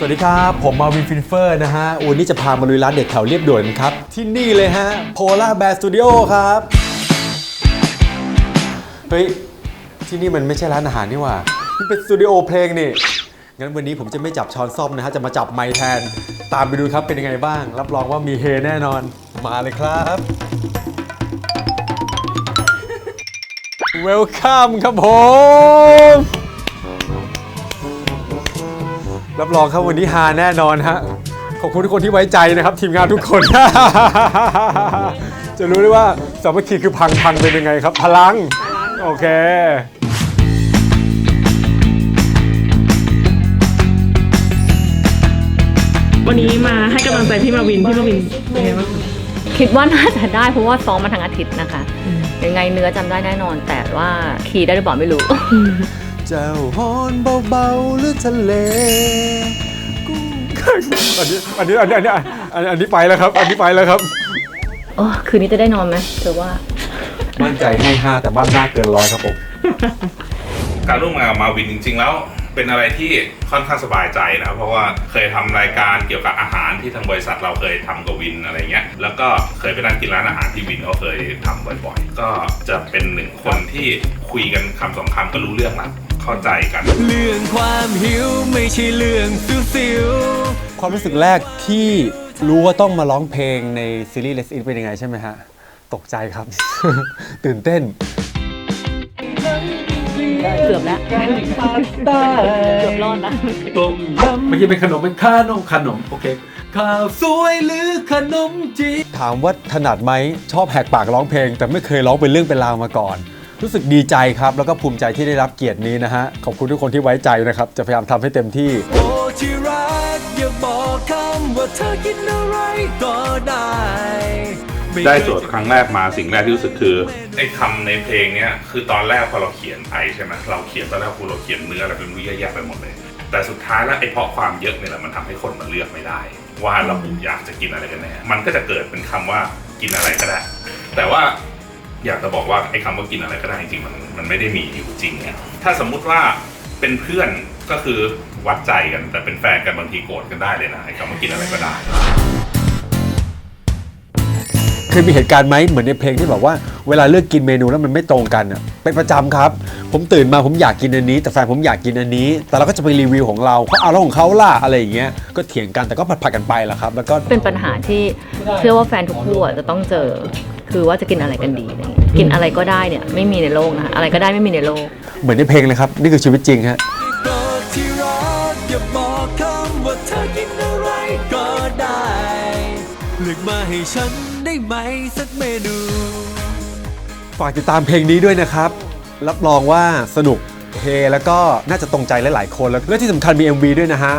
สวัสดีครับ ผมมาวินฟินเฟอร์นะฮะ วันนี้จะพามาลุยร้านเด็ดแถวเรียบด่วนครับ ที่นี่เลยฮะโพล่าแบร์สตูดิโอครับ เฮ้ย ที่นี่มันไม่ใช่ร้านอาหารนี่หว่า มันเป็นสตูดิโอเพลงนี่ งั้นวันนี้ผมจะไม่จับช้อนซ่อมนะฮะ จะมาจับไมค์แทน ตามไปดูครับเป็นยังไงบ้าง รับรองว่ามีเฮแน่นอน มาเลยครับ เวลคัมครับผม รับรองครับวันนี้ฮาแน่นอนฮะขอบคุณทุกคนที่ไว้ใจนะครับ ทีมงานทุกคน จะรู้ได้ว่าสามัคคีคือพังพังเป็นยังไงครับ พลัง โอเควันนี้มาให้กำลังใจพี่มาวิน พี่มาวินเป็นไงบ้างคะคิดว่าน่าจะได้เพราะว่าซ้อมมาทั้งอาทิตย์นะคะ ยังไงเนื้อจำได้แน่นอน แต่ว่าคีย์ได้หรือเปล่าไม่รู้ เจ้าฮอนเบาๆหรือทะเลกุ้งอันนี้อันนี้อันนี้อันนี้อันนี้อันนี้ไปแล้วครับ อันนี้ไปแล้วครับ โอ้คืนนี้จะได้นอนไหมเธอว่า มั่นใจให้ห้าแต่บ้านหน้าเกินร้อยครับผม การร่วมงานกับมาวินจริง ๆ แล้ว เป็นอะไรที่ค่อนข้างสบายใจนะเพราะว่าเคยทำรายการเกี่ยวกับอาหารที่ทางบริษัทเราเคยทำกับวินอะไรเงี้ยแล้วก็เคยไปนั่งกินร้านอาหารที่วินก็เคยทำบ่อยๆ ก็จะเป็นหนึ่งคนที่คุยกันคำสองคำก็รู้เรื่องละ เข้าใจกัน เรื่องความหิวไม่ใช่เรื่องซิวความรู้สึกแรกที่รู้ว่าต้องมาร้องเพลงในซีรีส์ Let's In เป็นยังไงใช่ไหมฮะ ตกใจครับ ตื่นเต้นเกือบแล้วเกือบรอดแล้วต้มยเมื่อกี้เป็นขนมเป็นขนมขนม โอเคำข้าวสวยหรือขนมจีนถามว่าถนัดไหมชอบแหกปากร้องเพลง แต่ไม่เคยร้องเป็นเรื่องเป็นราวมาก่อน รู้สึกดีใจครับ แล้วก็ภูมิใจที่ได้รับเกียรตินี้นะฮะ ขอบคุณทุกคนที่ไว้ใจนะครับ จะพยายามทำให้เต็มที่ โอ้ที่รักอย่าบอกคำว่าเธอกินอะไรก็ได้ม่ได้โจทย์ครั้งแรกมาสิ่งแรกที่รู้สึกคือไอ้คำในเพลงเนี้ยคือตอนแรกพอเราเขียนไปใช่ไหมเราเขียนตอนแรกคือเราเขียนเนื้ออะไรเป็นรู้เยอะแยะไปหมดเลย แต่สุดท้ายแล้วไอ้เพราะความเยอะเนี่ยแหละมันทำให้คนมันเลือกไม่ได้ ว่าเราอยากจะกินอะไรกันแน่มันก็จะเกิดเป็นคำว่ากินอะไรก็ได้ แต่ว่า อยากจะบอกว่าไอ้คำว่ากินอะไรก็ได้จริงๆมันมันไม่ได้มีอยู่จริงเนี่ยถ้าสมมุติว่าเป็นเพื่อนก็คือวัดใจกัน แต่เป็นแฟนกันบางทีโกรธกันได้เลยนะไอ้คำว่ากินอะไรก็ได้ เคยมีเหตุการณ์ไหมเหมือนในเพลงที่บอกว่าเวลาเลือกกินเมนูแล้วมันไม่ตรงกันอะเป็นประจำครับ ผมตื่นมาผมอยากกินอันนี้ แต่แฟนผมอยากกินอันนี้ แต่เราก็จะไปรีวิวของเราเขาเอาแล้วของเขาล่ะอะไรอย่างเงี้ยก็เถียงกันแต่ก็ผัดๆกันไปแหละครับ แล้วก็ เป็นปัญหาที่เชื่อว่าแฟนทุกคู่อะจะต้องเจอ คือว่าจะกินอะไรกันดีอะไรเงี้ยกินอะไรก็ได้เนี่ยไม่มีในโลกนะคะอะไรก็ได้ไม่มีในโลก เหมือนในเพลงเลยครับ นี่คือชีวิตจริงฮะก็ที่รักอย่าบอกคำว่าเธอกินอะไรก็ได้เลือกมาให้ฉันได้ไหมสักเมนู ฝากติดตามเพลงนี้ด้วยนะครับ รับรองว่าสนุกเฮแล้วก็น่าจะตรงใจหลายๆคนแล้วและที่สำคัญมี MV ด้วยนะฮะ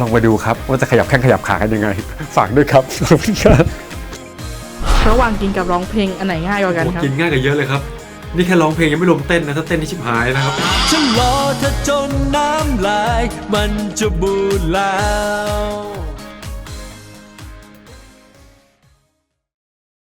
ลองมาดูครับว่าจะขยับแข้งขยับขากันยังไง ฝากด้วยครับขอบคุณครับ ระหว่างกินกับร้องเพลงอันไหนง่ายกว่ากันครับกินง่ายกว่าเยอะเลยครับนี่แค่ร้องเพลงยังไม่รวมเต้นนะถ้าเต้นนี่ชิบหายนะครับฉันรอเธอจนน้ำลายมันจะบูดแล้ว